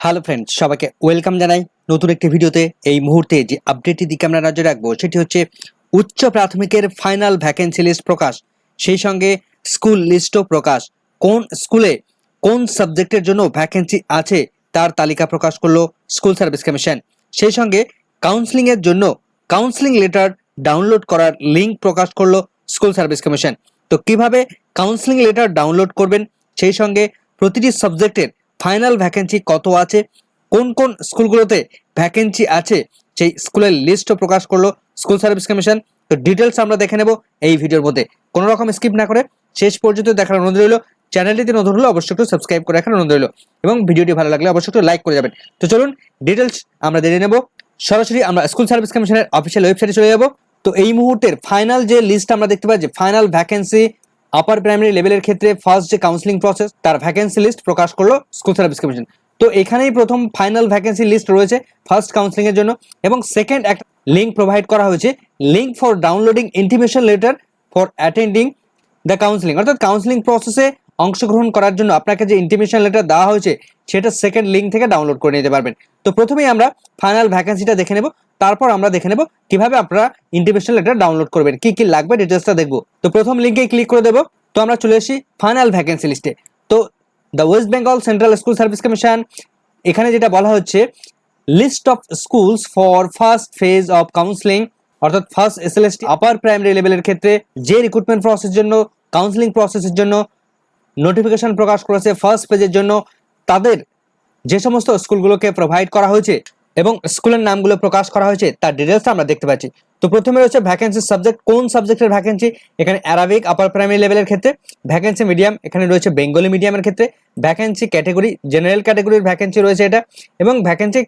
Hello friends সবাইকে welcome জানাই নতুন একটি ভিডিওতে। এই মুহূর্তে যে আপডেটটি দিকে আমরা নজর রাখব, সেটি হচ্ছে উচ্চ প্রাথমিকের ফাইনাল ভ্যাকেন্সি লিস্ট প্রকাশ, সেই সঙ্গে স্কুল লিস্টও প্রকাশ। কোন স্কুলে কোন সাবজেক্টের জন্য ভ্যাকেন্সি আছে, তার তালিকা প্রকাশ করল স্কুল সার্ভিস কমিশন সেই সঙ্গে কাউন্সিলিংয়ের জন্য কাউন্সিলিং লেটার ডাউনলোড করার লিঙ্ক প্রকাশ করল স্কুল সার্ভিস কমিশন তো কীভাবে কাউন্সিলিং লেটার ডাউনলোড করবেন, সেই সঙ্গে প্রতিটি সাবজেক্টের ফাইনাল ভ্যাকেন্সি কত আছে? কোন কোন স্কুলগুলোতে ভ্যাকেন্সি আছে? সেই স্কুলের লিস্টও প্রকাশ করল স্কুল সার্ভিস কমিশন। তো ডিটেলস আমরা দেখে নেব এই ভিডিওর মধ্যে। কোনো রকম স্কিপ না করে শেষ পর্যন্ত দেখার অনুরোধ রইল। চ্যানেলটিতে নতুন হলে অবশ্যই একটু সাবস্ক্রাইব করে রাখার অনুরোধ রইল। এবং ভিডিওটি ভালো লাগলে অবশ্যই একটু লাইক করে যাবেন। তো চলুন ডিটেলস আমরা দেখে নেব। সরাসরি আমরা স্কুল সার্ভিস কমিশনের অফিসিয়াল ওয়েবসাইটে চলে যাব। তো এই মুহূর্তের ফাইনাল যে লিস্ট আমরা দেখতে পাচ্ছি ফাইনাল ভ্যাকেন্সি আপার প্রাইমারি লেভেলের ক্ষেত্রে ফার্স্ট যে কাউন্সিলিং প্রসেস তার ভ্যাকেন্সি লিস্ট প্রকাশ করল স্কুল সার্ভিস কমিশন তো এখানেই প্রথম ফাইনাল ভ্যাকেন্সি লিস্ট রয়েছে ফার্স্ট কাউন্সিলিং এর জন্য এবং সেকেন্ড একটা লিঙ্ক প্রোভাইড করা হয়েছে। Link for downloading intimation letter for attending the counselling অর্থাৎ কাউন্সিলিং প্রসেসে অংশগ্রহণ করার জন্য আপনাকে যে ইন্টিমেশন লেটার দেওয়া হয়েছে, সেটা সেকেন্ড লিঙ্ক থেকে ডাউনলোড করে নিতে পারবেন। তো প্রথমেই আমরা ফাইনাল ভ্যাকেন্সিটা দেখে নেব, তারপর আমরা দেখে নেব কীভাবে আপনারা ইন্টিমেশন লেটার ডাউনলোড করবেন, কি কি লাগবে ডিটেলসটা দেখব। তো প্রথম লিঙ্কে ক্লিক করে দেবো, তো আমরা চলে এসেছি ফাইনাল ভ্যাকেন্সি লিস্টে তো the West Bengal central school service commission এখানে যেটা বলা হচ্ছে list of schools for first phase of counselling অর্থাৎ ফার্স্ট এসএলএসটি আপার প্রাইমারি লেভেলের ক্ষেত্রে যে রিক্রুটমেন্ট প্রসেসের জন্য কাউন্সিলিং প্রসেসের জন্য নোটিফিকেশন প্রকাশ করেছে ফার্স্ট পেজের জন্য। তাদের যে সমস্ত স্কুলগুলোকে প্রোভাইড করা হয়েছে এবং স্কুলের নামগুলো প্রকাশ করা হয়েছে, তার ডিটেলস আমরা দেখতে পাচ্ছি। তো প্রথমে রয়েছে ভ্যাকেন্সি সাবজেক্ট কোন সাবজেক্টের ভ্যাকেন্সি এখানে অ্যারাবিক আপার প্রাইমারি লেভেলের ক্ষেত্রে। ভ্যাকেন্সি মিডিয়াম এখানে রয়েছে বেঙ্গলি মিডিয়ামের ক্ষেত্রে। ভ্যাকেন্সি ক্যাটেগরি জেনারেল ক্যাটেগরির ভ্যাকেন্সি রয়েছে এটা। এবং ভ্যাকেন্সি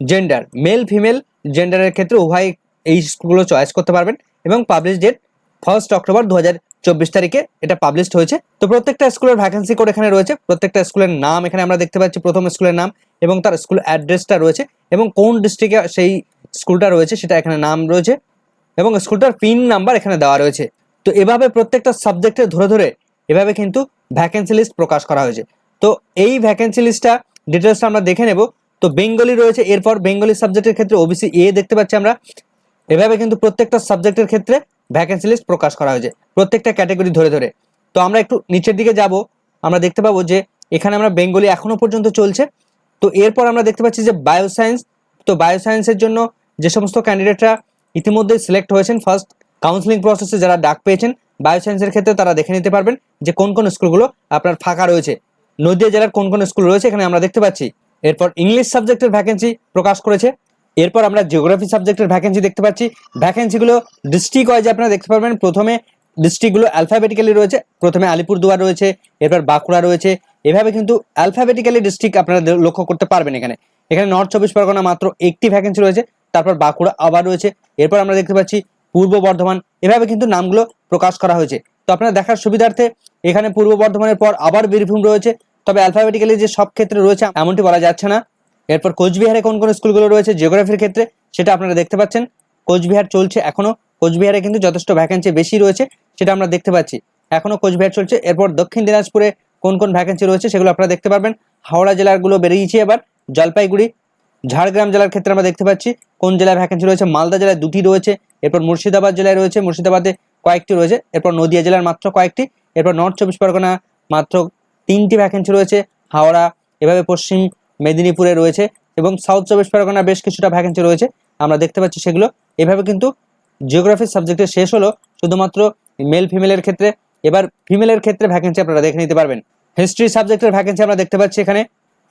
জেন্ডার মেল ফিমেল জেন্ডারের ক্ষেত্রে উভয় এই স্কুলগুলো চয়েস করতে পারবেন। এবং পাবলিশ ডেট ফার্স্ট অক্টোবর দু চব্বিশ তারিখে এটা পাবলিশড হয়েছে। তো প্রত্যেকটা স্কুলের ভ্যাকেন্সি কোড এখানে রয়েছে। প্রত্যেকটা স্কুলের নাম এখানে আমরা দেখতে পাচ্ছি, প্রথম স্কুলের নাম এবং তার স্কুল অ্যাড্রেসটা রয়েছে এবং কোন ডিস্ট্রিক্টে সেই স্কুলটা রয়েছে সেটা এখানে নাম রয়েছে এবং স্কুলটার পিন নাম্বার এখানে দেওয়া রয়েছে। তো এভাবে প্রত্যেকটা সাবজেক্টে ধরে ধরে এভাবে কিন্তু ভ্যাকেন্সি লিস্ট প্রকাশ করা হয়েছে। তো এই ভ্যাকেন্সি লিস্টটা ডিটেলসটা আমরা দেখে নেব। তো বেঙ্গলি রয়েছে, এরপর বেঙ্গলি সাবজেক্টের ক্ষেত্রে ওবিসি এ দেখতে পাচ্ছি আমরা। এভাবে কিন্তু প্রত্যেকটা সাবজেক্টের ক্ষেত্রে ভ্যাকেন্সি লিস্ট প্রকাশ করা হয়েছে। প্রত্যেকটা ক্যাটাগরি ধরে ধরে। তো আমরা একটু নিচের দিকে যাব, আমরা দেখতে পাবো যে এখানে আমরা বেঙ্গলি এখনও পর্যন্ত চলছে। তো এরপর আমরা দেখতে পাচ্ছি যে বায়োসায়েন্স তো বায়োসায়েন্সের জন্য যে সমস্ত ক্যান্ডিডেটরা ইতিমধ্যে সিলেক্ট হয়েছেন ফার্স্ট কাউন্সিলিং প্রসেসে যারা ডাক পেয়েছেন বায়োসায়েন্সের ক্ষেত্রে তারা দেখে নিতে পারবেন যে কোন কোন স্কুলগুলো আপনার ফাঁকা রয়েছে। নদিয়া জেলার কোন কোন স্কুল রয়েছে এখানে আমরা দেখতে পাচ্ছি। এরপর ইংলিশ সাবজেক্টের ভ্যাকেন্সি প্রকাশ করেছে। এরপর আমরা জিওগ্রাফি সাবজেক্টের ভ্যাকেন্সি দেখতে পাচ্ছি। ভ্যাকেন্সিগুলো ডিস্ট্রিক্ট ওয়াইজ আপনারা দেখতে পারবেন। প্রথমে ডিস্ট্রিক্টগুলো অ্যালফাবেটিক্যালি রয়েছে, প্রথমে আলিপুরদুয়ার রয়েছে, এরপর বাঁকুড়া রয়েছে, এভাবে কিন্তু অ্যালফাবেটিক্যালি ডিস্ট্রিক্ট আপনারা লক্ষ্য করতে পারবেন এখানে। এখানে নর্থ চব্বিশ পরগনা মাত্র একটি ভ্যাকেন্সি রয়েছে, তারপর বাঁকুড়া আবার রয়েছে, এরপর আমরা দেখতে পাচ্ছি পূর্ব বর্ধমান, এভাবে কিন্তু নামগুলো প্রকাশ করা হয়েছে। তো আপনারা দেখার সুবিধার্থে এখানে পূর্ব বর্ধমানের পর আবার বীরভূম রয়েছে, তবে অ্যালফাবেটিক্যালি যে সব ক্ষেত্রে রয়েছে, এমনটি বলা যাচ্ছে না। এরপর কোচবিহারে কোন কোন স্কুলগুলো রয়েছে জিওগ্রাফির ক্ষেত্রে, সেটা আপনারা দেখতে পাচ্ছেন। কোচবিহার চলছে এখনও। কোচবিহারে কিন্তু যথেষ্ট ভ্যাকেন্সি বেশি রয়েছে, সেটা আমরা দেখতে পাচ্ছি। এখনও কোচবিহার চলছে। এরপর দক্ষিণ দিনাজপুরে কোন কোন ভ্যাকেন্সি রয়েছে সেগুলো আপনারা দেখতে পারবেন। হাওড়া জেলারগুলো বেরিয়েছে এবার, জলপাইগুড়ি। ঝাড়গ্রাম জেলার ক্ষেত্রে আমরা দেখতে পাচ্ছি কোন জেলায় ভ্যাকেন্সি রয়েছে। মালদা জেলায় দুটি রয়েছে, এরপর মুর্শিদাবাদ জেলায় রয়েছে, মুর্শিদাবাদে কয়েকটি রয়েছে, এরপর নদিয়া জেলার মাত্র কয়েকটি, এরপর নর্থ চব্বিশ পরগনা মাত্র তিনটি ভ্যাকেন্সি রয়েছে, হাওড়া, এভাবে পশ্চিম মেদিনীপুরে রয়েছে, এবং সাউথ চব্বিশ পরগনা বেশ কিছুটা ভ্যাকেন্সি রয়েছে, আমরা দেখতে পাচ্ছি সেগুলো। এভাবে কিন্তু জিওগ্রাফি সাবজেক্টে শেষ হলো শুধুমাত্র মেল ফিমেলের ক্ষেত্রে। এবার ফিমেলের ক্ষেত্রে ভ্যাকেন্সি আপনারা দেখে নিতে পারবেন। হিস্ট্রি সাবজেক্টের ভ্যাকেন্সি আমরা দেখতে পাচ্ছি এখানে।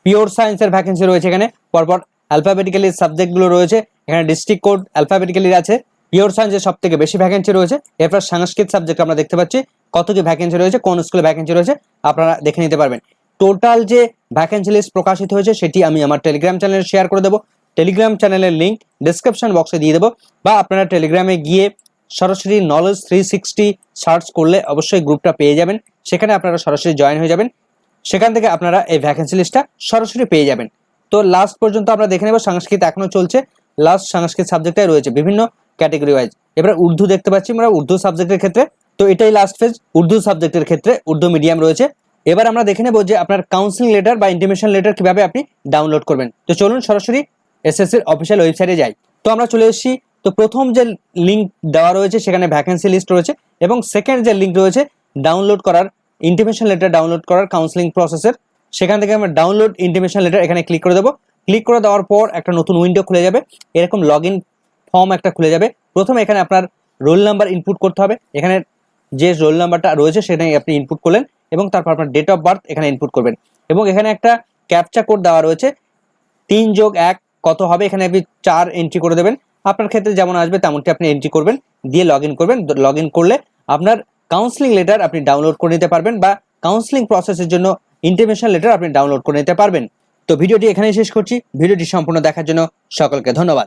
পিওর সায়েন্সের ভ্যাকেন্সি রয়েছে এখানে। পরপর অ্যালফাবেটিক্যালি সাবজেক্টগুলো রয়েছে। এখানে ডিস্ট্রিক্ট কোড অ্যালফাবেটিক্যালি আছে। পিওর সায়েন্সের সব থেকে বেশি ভ্যাকেন্সি রয়েছে। এরপর সংস্কৃত সাবজেক্ট আমরা দেখতে পাচ্ছি। কত কি ভ্যাকেন্সি রয়েছে? কোন স্কুলে ভ্যাকেন্সি রয়েছে? আপনারা দেখে নিতে পারবেন। টোটাল যে ভ্যাকেন্সি লিস্ট প্রকাশিত হয়েছে, সেটি আমি আমার টেলিগ্রাম চ্যানেলে শেয়ার করে দেবো। টেলিগ্রাম চ্যানেলের লিঙ্ক ডিসক্রিপশন বক্সে দিয়ে দেবো বা আপনারা টেলিগ্রামে গিয়ে সরাসরি নলেজ থ্রি সিক্সটি সার্চ করলে অবশ্যই গ্রুপটা পেয়ে যাবেন। সেখানে আপনারা সরাসরি জয়েন হয়ে যাবেন। সেখান থেকে আপনারা এই ভ্যাকেন্সি লিস্টটা সরাসরি পেয়ে যাবেন। তো লাস্ট পর্যন্ত আমরা দেখে নেব সংস্কৃত এখনও চলছে। লাস্ট সংস্কৃত সাবজেক্টটাই রয়েছে বিভিন্ন ক্যাটেগরি ওয়াইজ এবার উর্দু দেখতে পাচ্ছি আমরা, উর্দু সাবজেক্টের ক্ষেত্রে। তো এটাই লাস্ট ফেজ উর্দু সাবজেক্টের ক্ষেত্রে উর্দু মিডিয়াম রয়েছে। এবার আমরা দেখে নেব যে আপনার কাউন্সিলিং লেটার বা ইন্টিমেশন লেটার কীভাবে আপনি ডাউনলোড করবেন। তো চলুন সরাসরি এসএসসির অফিসিয়াল ওয়েবসাইটে যাই। তো আমরা চলে এসেছি। তো প্রথম যে লিঙ্ক দেওয়া রয়েছে, সেখানে ভ্যাকেন্সি লিস্ট রয়েছে এবং সেকেন্ড যে লিঙ্ক রয়েছে ডাউনলোড করার ইন্টিমেশন লেটার ডাউনলোড করার কাউন্সিলিং প্রসেসের সেখান থেকে আমরা ডাউনলোড ইন্টিমেশন লেটার এখানে ক্লিক করে দেবো। ক্লিক করে দেওয়ার পর একটা নতুন উইন্ডো খুলে যাবে। এরকম লগ ফর্ম একটা খুলে যাবে। প্রথমে এখানে আপনার রোল নাম্বার ইনপুট করতে হবে। এখানে যে রোল নাম্বারটা রয়েছে, সেটাই আপনি ইনপুট করলেন এবং তারপর আপনার ডেট অফ বার্থ এখানে ইনপুট করবেন। এবং এখানে একটা ক্যাপচা কোড দেওয়া রয়েছে। তিন যোগ এক কত হবে, এখানে আপনি চার এন্ট্রি করে দেবেন। আপনার ক্ষেত্রে যেমন আসবে তেমনটি আপনি এন্ট্রি করবেন, দিয়ে লগ করবেন। লগ করলে আপনার কাউন্সিলিং লেটার আপনি ডাউনলোড করে নিতে পারবেন বা কাউন্সিলিং প্রসেসের জন্য ইন্টিমেশন লেটার আপনি ডাউনলোড করে নিতে পারবেন। তো ভিডিওটি এখানেই শেষ করছি। ভিডিওটি সম্পূর্ণ দেখার জন্য সকলকে ধন্যবাদ।